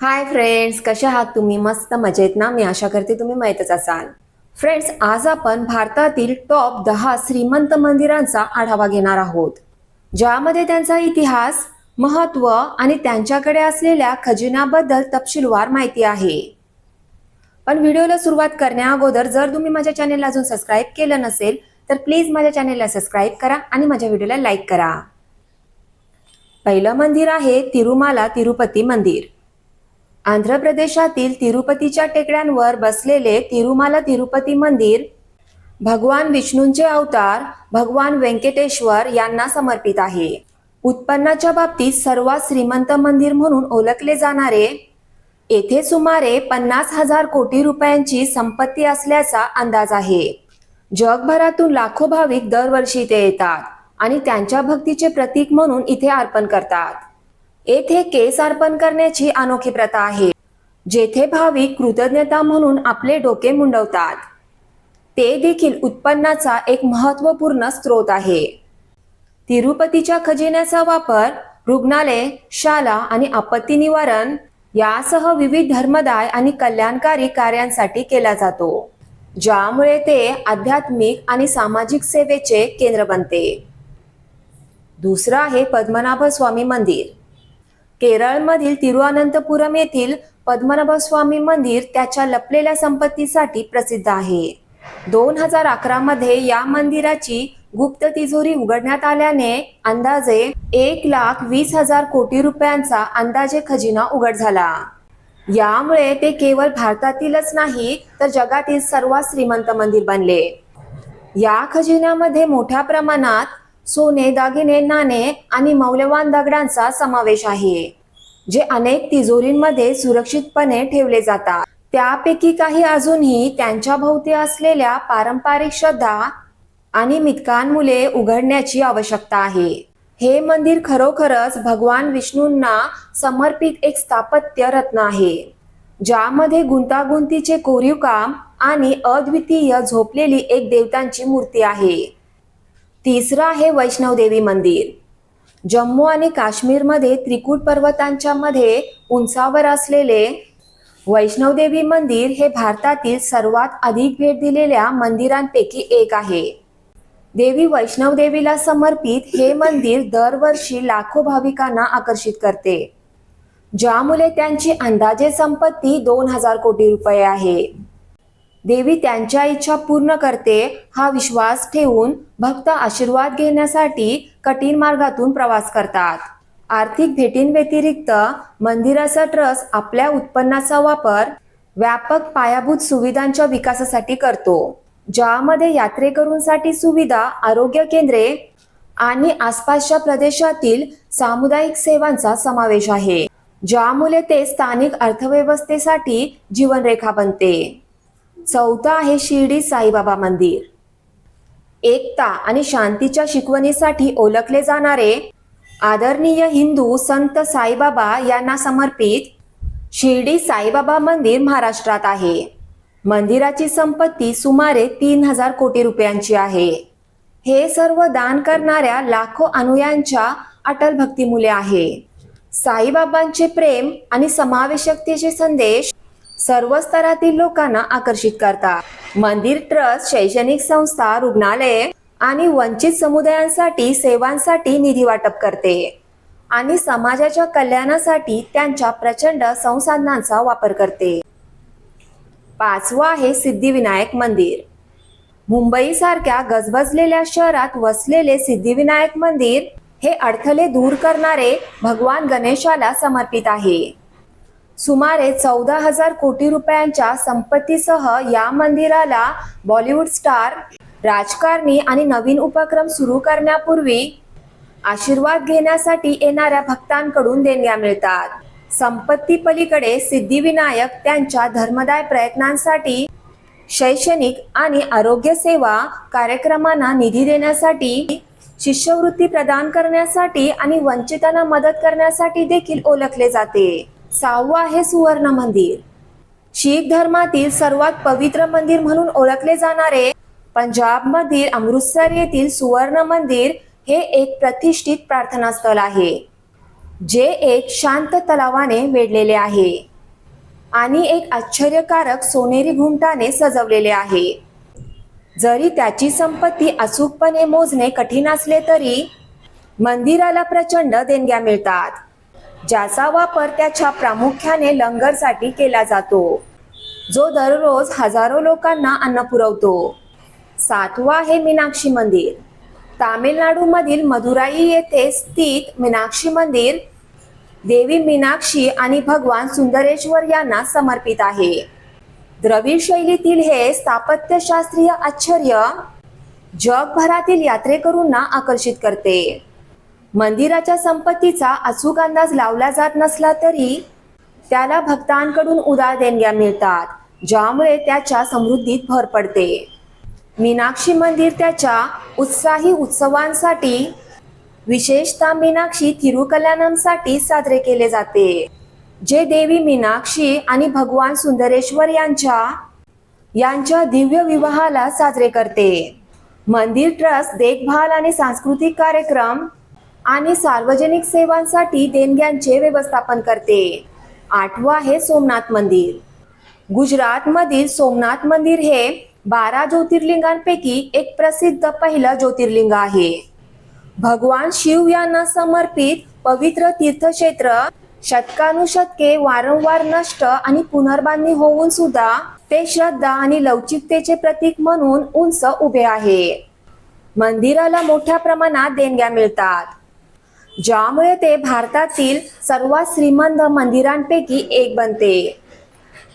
Hi friends कशा आहात तुम्ही? मस्त मजेत ना? मी आशा करते तुम्ही माहीतच असाल. फ्रेंड्स आज आपण भारतातील टॉप दहा श्रीमंत मंदिरांचा आढावा घेणार आहोत. ज्यामध्ये त्यांचा इतिहास महत्त्व आणि त्यांच्याकडे असलेल्या खजिन्याबद्दल तपशीलवार माहिती आहे. पण व्हिडिओला सुरुवात करण्या अगोदर जर तुम्ही माझ्या चॅनेलला अजून सबस्क्राईब केलं नसेल तर प्लीज माझ्या चॅनेलला सबस्क्राईब करा आणि माझ्या व्हिडिओला लाईक करा. पहिलं मंदिर आहे तिरुमाला तिरुपती मंदिर. आंध्र प्रदेशातील तिरुपतीच्या टेकड्यांवर बसलेले तिरुमाला तिरुपती मंदिर भगवान विष्णूंचे अवतार भगवान व्यंकटेश्वर यांना समर्पित आहे. उत्पन्नाच्या बाबतीत सर्वात श्रीमंत मंदिर म्हणून ओळखले जाणारे येथे सुमारे पन्नास हजार कोटी रुपयांची संपत्ती असल्याचा अंदाज आहे. जगभरातून लाखो भाविक दरवर्षी इथे येतात आणि त्यांच्या भक्तीचे प्रतीक म्हणून इथे अर्पण करतात. येथे केस अर्पण करण्याची अनोखी प्रथा आहे जेथे भाविक कृतज्ञता म्हणून आपले डोके मुंडवतात. ते देखील उत्पन्नाचा एक महत्त्वपूर्ण स्रोत आहे. तिरुपतीच्या खजिन्याचा वापर रुग्णालय शाला आणि आपत्ती निवारण यासह विविध धर्मदाय आणि कल्याणकारी कार्यांसाठी केला जातो ज्यामुळे ते आध्यात्मिक आणि सामाजिक सेवेचे केंद्र बनते. दुसरं आहे पद्मनाभ स्वामी मंदिर. केरळमधील तिरुअनंतपुरम येथील पद्मनाभ स्वामी मंदिर त्याच्या लपलेल्या संपत्तीसाठी प्रसिद्ध आहे. दोन हजार अकरा मध्ये या मंदिराची गुप्त तिजोरी उघडण्यात आल्याने अंदाजे एक लाख वीस हजार कोटी रुपयांचा अंदाजे खजिना उघड झाला. यामुळे ते केवळ भारतातीलच नाही तर जगातील सर्वात श्रीमंत मंदिर बनले. या खजिन्यामध्ये मोठ्या प्रमाणात सोने दागिने नाणे आणि मौल्यवान दगडांचा समावेश आहे जे अनेक तिजोरींमध्ये सुरक्षितपणे ठेवले जातात. त्यापैकी काही अजूनही त्यांच्या भोवती असलेल्या पारंपरिक श्रद्धा आणि मितकांमुळे उघडण्याची आवश्यकता आहे. हे मंदिर खरोखरच भगवान विष्णूंना समर्पित एक स्थापत्य रत्न आहे ज्यामध्ये गुंतागुंतीचे कोरीव काम आणि अद्वितीय झोपलेली एक देवतांची मूर्ती आहे. तिसरं आहे वैष्णवदेवी मंदिर. जम्मू आणि काश्मीरमध्ये त्रिकूट पर्वतांच्या मध्ये उंचावर असलेले वैष्णवदेवी मंदिर हे भारतातील सर्वात अधिक भेट दिलेल्या मंदिरांपैकी एक आहे. देवी वैष्णवदेवीला समर्पित हे मंदिर दरवर्षी लाखो भाविकांना आकर्षित करते. ज्यामुळे त्यांची अंदाजे संपत्ती दोन हजार कोटी रुपये आहे. देवी त्यांच्या इच्छा पूर्ण करते हा विश्वास ठेवून भक्त आशीर्वाद घेण्यासाठी कठीण मार्गातून प्रवास करतात. आर्थिक भेटींव्यतिरिक्त मंदिराचा ट्रस्ट आपल्या उत्पन्नाचा वापर व्यापक पायाभूत सुविधांच्या विकासासाठी करतो. ज्यामध्ये यात्रेकरूंसाठी सुविधा आरोग्य केंद्रे आणि आसपासच्या प्रदेशातील सामुदायिक सेवांचा समावेश आहे ज्यामुळे ते स्थानिक अर्थव्यवस्थेसाठी जीवनरेखा बनते. चौथा आहे शिर्डी साईबाबा मंदिर. एकता आणि शांतीच्या शिकवणीसाठी ओळखले जाणारे आदरणीय हिंदू संत साईबाबा यांना समर्पित शिर्डी साईबाबा मंदिर महाराष्ट्रात आहे. मंदिराची संपत्ती सुमारे तीन हजार कोटी रुपयांची आहे. हे सर्व दान करणाऱ्या लाखो अनुयांच्या अटल भक्तीमुळे आहे. साईबाबांचे प्रेम आणि समावेशकतेचे संदेश सर्व स्तरातील लोकांना आकर्षित करतात मंदिर ट्रस्ट शैक्षणिक संस्था रुग्णालये आणि वंचित समुदायांसाठी सेवांसाठी निधी वाटप करते. आणि समाजाच्या कल्याणासाठी त्यांच्या प्रचंड संसाधनांचा वापर करते. पाचवं आहे सिद्धिविनायक मंदिर. मुंबईसारख्या गजबजलेल्या शहरात वसलेले सिद्धिविनायक मंदिर हे अडथळे दूर करणारे भगवान गणेशाला समर्पित आहे. सुमारे चौदा हजार कोटी रुपयांच्या संपत्तीसह या मंदिराला बॉलिवूड स्टार राजकारणी आणि नवीन उपक्रम सुरू करण्यापूर्वी आशीर्वाद घेण्यासाठी येणाऱ्या भक्तांकडून देणग्या मिळतात. संपत्ती पलीकडे सिद्धिविनायक त्यांच्या धर्मदाय प्रयत्नांसाठी शैक्षणिक आणि आरोग्य सेवा कार्यक्रमांना निधी देण्यासाठी शिष्यवृत्ती प्रदान करण्यासाठी आणि वंचितांना मदत करण्यासाठी देखील ओळखले जाते. सहावं आहे सुवर्ण मंदिर. शीख धर्मातील सर्वात पवित्र मंदिर म्हणून ओळखले जाणारे पंजाबमधील अमृतसर येथील सुवर्ण मंदिर हे एक प्रतिष्ठित प्रार्थनास्थळ आहे जे एक शांत तलावाने वेढलेले आहे आणि एक आश्चर्यकारक सोनेरी घुमटाने सजवलेले आहे. जरी त्याची संपत्ती अचूकपणे मोजणे कठीण असले तरी मंदिराला प्रचंड देणग्या मिळतात. ज्याचा वापर त्याच्या प्रामुख्याने लंगरसाठी केला जातो. जो दररोज हजारो लोकांना अन्न पुरवतो. सातवा आहे मीनाक्षी मंदिर. तामिळनाडूमधील मदुराई येथे स्थित मीनाक्षी मंदिर देवी मीनाक्षी आणि भगवान सुंदरेश्वर यांना समर्पित आहे. द्रविड शैलीतील हे स्थापत्यशास्त्रीय आश्चर्य जगभरातील यात्रेकरूंना आकर्षित करते. मंदिराच्या संपत्तीचा अचूक अंदाज लावला जात नसला तरी त्याला भक्तांकडून उदार देणग्या मिळतात ज्यामुळे त्याच्या समृद्धीत भर पडते. मीनाक्षी मंदिर त्याच्या उत्साही उत्सवांसाठी विशेषतः मीनाक्षी तिरुकल्याणमसाठी साजरे केले जाते जे देवी मीनाक्षी आणि भगवान सुंदरेश्वर यांच्या यांच्या दिव्य विवाहाला साजरे करते. मंदिर ट्रस्ट देखभाल आणि सांस्कृतिक कार्यक्रम आणि सार्वजनिक सेवांसाठी देणग्यांचे व्यवस्थापन करते. आठवं आहे सोमनाथ मंदिर. गुजरातमधील सोमनाथ मंदिर हे बारा ज्योतिर्लिंगांपैकी एक प्रसिद्ध पहिलं ज्योतिर्लिंग आहे. भगवान शिव यांना समर्पित पवित्र तीर्थक्षेत्र शतकानुशतके वारंवार नष्ट आणि पुनर्बांधणी होऊन सुद्धा ते श्रद्धा आणि लवचिकतेचे प्रतीक म्हणून उंच उभे आहे. मंदिराला मोठ्या प्रमाणात देणग्या मिळतात. ज्यामुळे ते भारतातील सर्वात श्रीमंत मंदिरांपैकी एक बनते.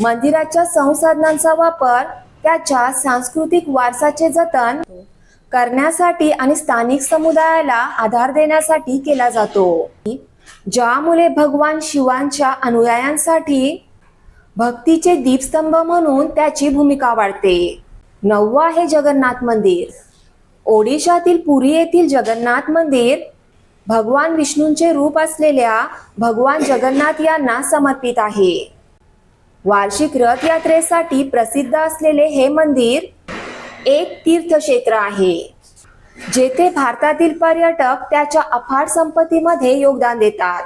मंदिराच्या संसाधनांचा वापर त्याच्या सांस्कृतिक वारसाचे जतन करण्यासाठी आणि स्थानिक समुदायाला आधार देण्यासाठी केला जातो. ज्यामुळे भगवान शिवांच्या अनुयायांसाठी भक्तीचे दीपस्तंभ म्हणून त्याची भूमिका वाढते. नववा आहे जगन्नाथ मंदिर. ओडिशातील पुरी येथील जगन्नाथ मंदिर भगवान विष्णूंचे रूप असलेल्या भगवान जगन्नाथ यांना समर्पित आहे. वार्षिक रथयात्रेसाठी प्रसिद्ध असलेले हे मंदिर एक तीर्थक्षेत्र आहे जेथे भारतातील पर्यटक त्याच्या अफाट संपत्तीमध्ये योगदान देतात.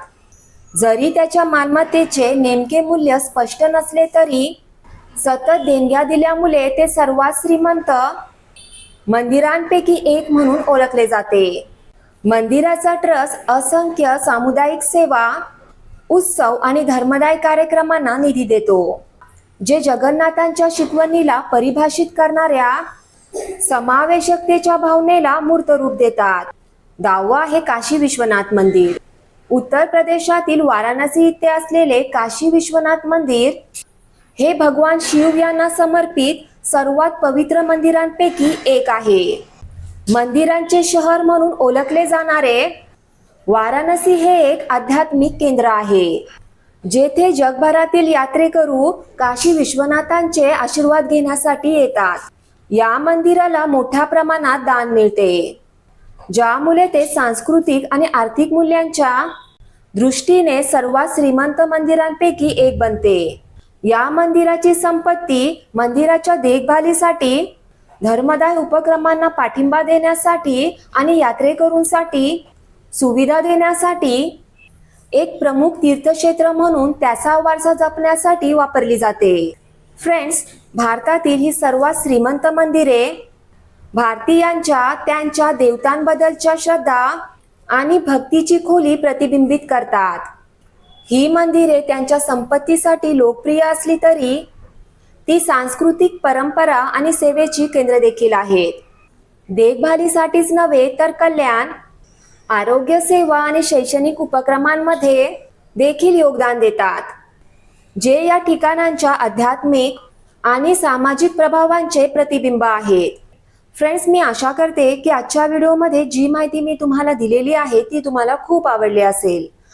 जरी त्याच्या मालमत्तेचे नेमके मूल्य स्पष्ट नसले तरी सतत देणग्या दिल्यामुळे ते सर्वात श्रीमंत मंदिरांपैकी एक म्हणून ओळखले जाते. मंदिराचा ट्रस्ट असंख्य सामुदायिक सेवा उत्सव आणि धर्मदाय कार्यक्रमांना निधी देतो जे जगन्नाथांच्या शिकवणीला परिभाषित करणाऱ्या समावेशकतेच्या भावनेला मूर्त रूप देतात. दावा आहे काशी विश्वनाथ मंदिर. उत्तर प्रदेशातील वाराणसी इथे असलेले काशी विश्वनाथ मंदिर हे भगवान शिव यांना समर्पित सर्वात पवित्र मंदिरांपैकी एक आहे. मंदिरांचे शहर म्हणून ओळखले जाणारे वाराणसी हे एक आध्यात्मिक केंद्र आहे. जेथे जगभरातील यात्रेकरू काशी विश्वनाथांचे आशीर्वाद घेण्यासाठी येतात. या मंदिराला मोठ्या प्रमाणात दान मिळते. ज्यामुळे ते सांस्कृतिक आणि आर्थिक मूल्यांच्या दृष्टीने सर्वात श्रीमंत मंदिरांपैकी एक बनते. या मंदिराची संपत्ती मंदिराच्या देखभालीसाठी धर्मदाय उपक्रमांना पाठिंबा देण्यासाठी आणि यात्रेकरूंसाठी सुविधा देण्यासाठी एक प्रमुख तीर्थक्षेत्र म्हणून त्याचा वारसा जपण्यासाठी वापरली जाते. फ्रेंड्स भारतातील ही सर्वात श्रीमंत मंदिरे भारतीयांच्या त्यांच्या देवतांबद्दलच्या श्रद्धा आणि भक्तीची खोली प्रतिबिंबित करतात. ही मंदिरे त्यांच्या संपत्तीसाठी लोकप्रिय असली तरी ती सांस्कृतिक परंपरा आणि सेवेची केंद्र देखील आहेत. देखभालीसाठीच नव्हे तर कल्याण आरोग्य सेवा आणि शैक्षणिक उपक्रमांमध्ये देखील योगदान देतात. जे या ठिकाणांच्या आध्यात्मिक आणि सामाजिक प्रभावांचे प्रतिबिंब आहेत. फ्रेंड्स मी आशा करते की आजच्या व्हिडिओमध्ये जी माहिती मी तुम्हाला दिलेली आहे ती तुम्हाला खूप आवडली असेल.